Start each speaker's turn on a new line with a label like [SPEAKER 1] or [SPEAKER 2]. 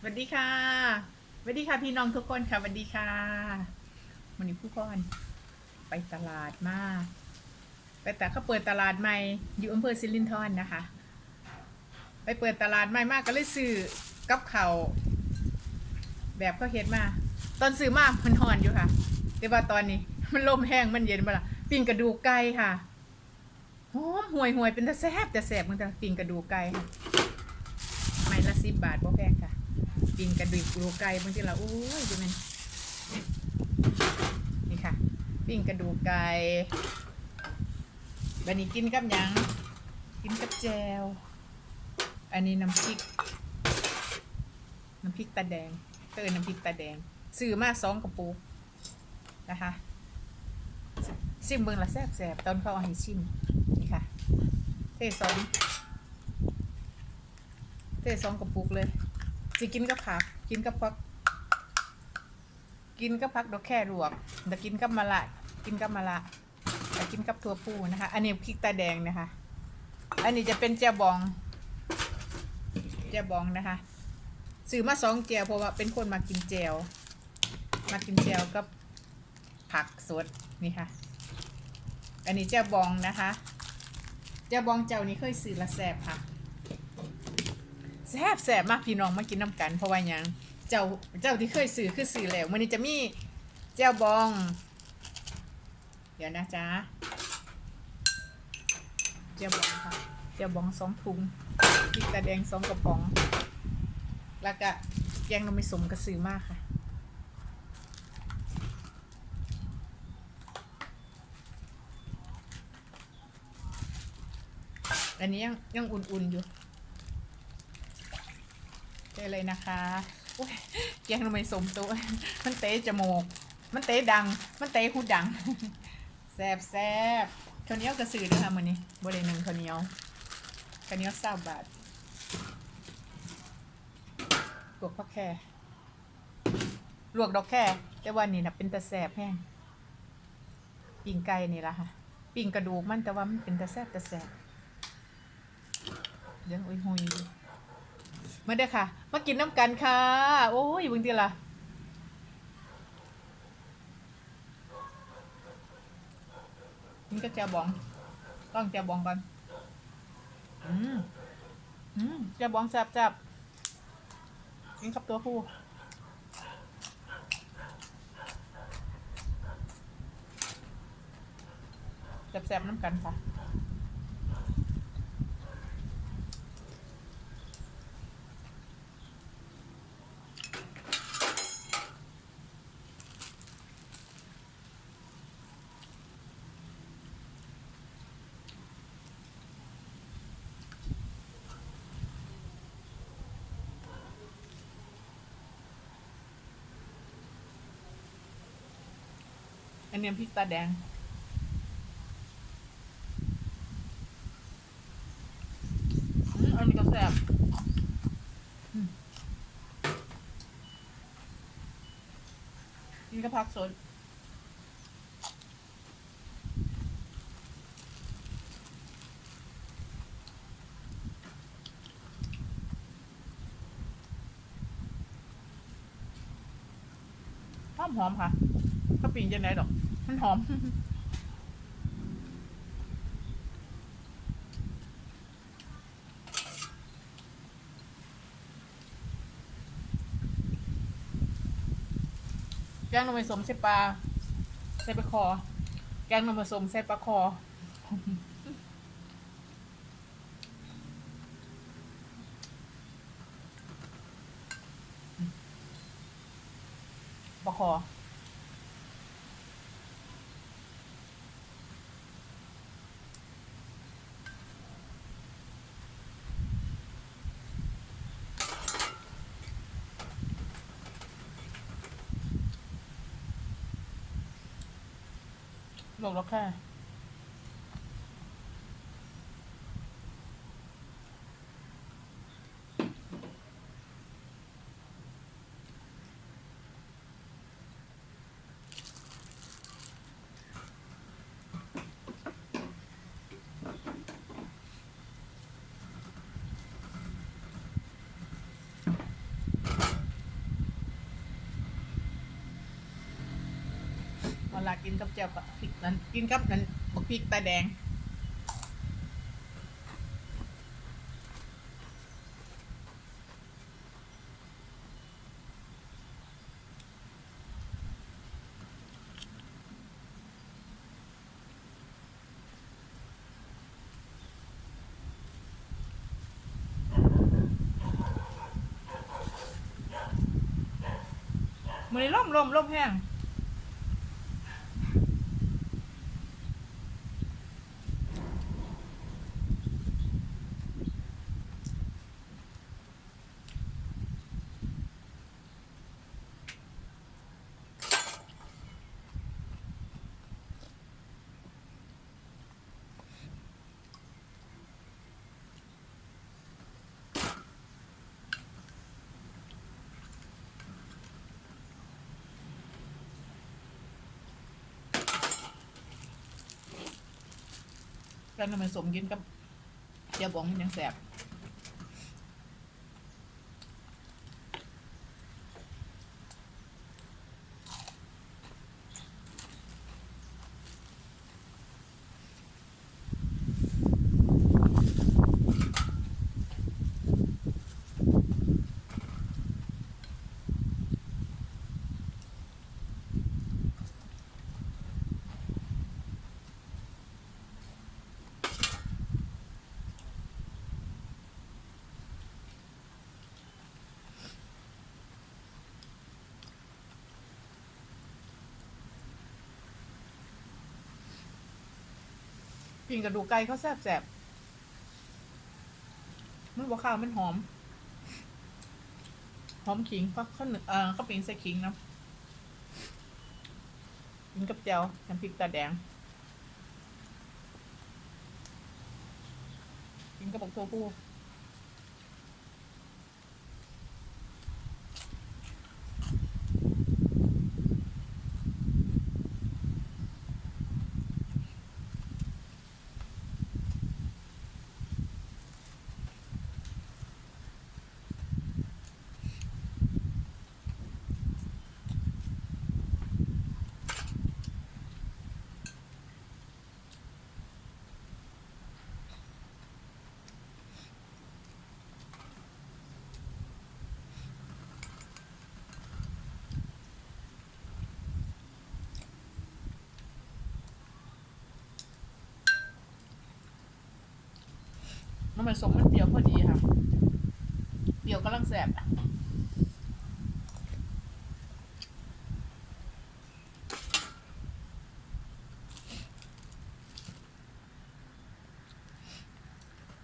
[SPEAKER 1] สวัสดีค่ะสวัสดีค่ะพี่น้องทุกคนค่ะสวัสดีค่ะวันนี้ผู้คนไปตลาดมากไปแต่เขาเปิดตลาดใหม่อยู่อำเภอสิรินธรนะคะ ไปเปิดตลาดใหม่มากก็เลยซื้อกับเขาแบบเขาเฮ็ดมา ตอนซื้อมากมันหอนอยู่ค่ะ แต่ว่าตอนนี้ มันลมแห้งมันเย็นมาละปิ้งกระดูกไก่ค่ะหอมห่วยห่วยๆเป็นตะแซบแต่แซ่บมันจะปิ้งกระดูกไก่ค่ะไม้ละสิบบาทบ่แพงค่ะ ปิงกระดูกกรูไก่บางทีเราโอ้ยดูมันนี่ค่ะ ปิ้งกระดูกไก่บันนี้กินกับยังกินกับแจวอันนี้น้ำพริก น้ำพริกตาแดงเออน้ำพริกตาแดงซื้อมาสองกระปุกนะคะซิมเบิ่งละแซ่บแซ่บๆตอนเขาเอาให้ชิมนี่ค่ะเทสองเทสองกระปุกเลย จะกินกับผัก กินกับผัก กินกับผักดอกแค่ลวกแต่กินกับมะละกินกับมะละแต่กินกับถั่วพูนะคะ อันนี้พริกตาแดงนะคะ อันนี้จะเป็นเจียบอง เจียบองนะคะซื้อมาสองเจียวเพราะว่าเป็นคนมากินเจียวมากินเจียวกับผักสดนี่ค่ะ อันนี้เจียบองนะคะ เจียบองเจ้านี้เคยซื้อละแสบค่ะ แซ่บแซ่บมากพี่น้องมากินน้ำกัน เพราะว่าหยังเจ้าเจ้าที่เคยซื้อคือซื้อแล้วมันนี้จะมีแจ่วบอง เดี๋ยวนะจ๊ะแจ่วบองค่ะแจ่วบองสองถุงพริกตาแดงสองกระป๋อง แล้วก็แกงนมไม่สมกระสือมากค่ะอันนี้ยังยังอุ่นๆอยู่ เจอเลยนะคะยแกงทำไมสมตัว มันเตะจมูก มันเตะดัง มันเตะหูดังแซบแซบข้าวเหนียวกระสือนะคะมือนี้บริหนึ่งข้าวเหนียวข้าวเหนียวเศร้าบาทลวกผักแค่ลวกดอกแค่แต่ว่านี่นะเป็นตะแสบแห้งปิ้งไก่นี่ละค่ะปิ้งกระดูกมันแต่ว่ามันเป็นตะแสบตะแสบเรื่องอุ้ยหุยอยู่ มาเด้อค่ะ มากินน้ำกันค่ะ โอ้ยบึงทีละนี่ก็แจวบอง ต้องแจวบองก่อนอืมอืมแจวบองแซ่บกินกับตัวผู้แซ่บๆน้ำกันค่ะ อันนี้พริกตาแดง อันนี้ก็แซ่บอืมนี่ก็ผักสดหอมหอมๆค่ะ ข้าวปิ้งจะไหนดอก มันหอม แกงนมผสมใส่ปลาใส่ปลาคอ แกงนมผสมใส่ปลาคอ ปลาคอ ลงแล้วค่ะ ลากินกับแจ่วกับพริกนั้นกินกับนั้นบักพริกตาแดงมันล่มลมลมแห้ง กันทำไมสมกินกับเจียบองมันยังแสบ กินกระดูกไก่เขาแสบแสบมันบอกข้าวมันหอม หอมขิงเพราะเขาเนึ่งเออเขาปิ้งใส่ขิงนะกินกับแจ่วน้ำพริกตาแดง กินกับบักโทฟู น้ำมันสมมันเปรี้ยวพอดีค่ะ เปรี้ยวกำลังแสบ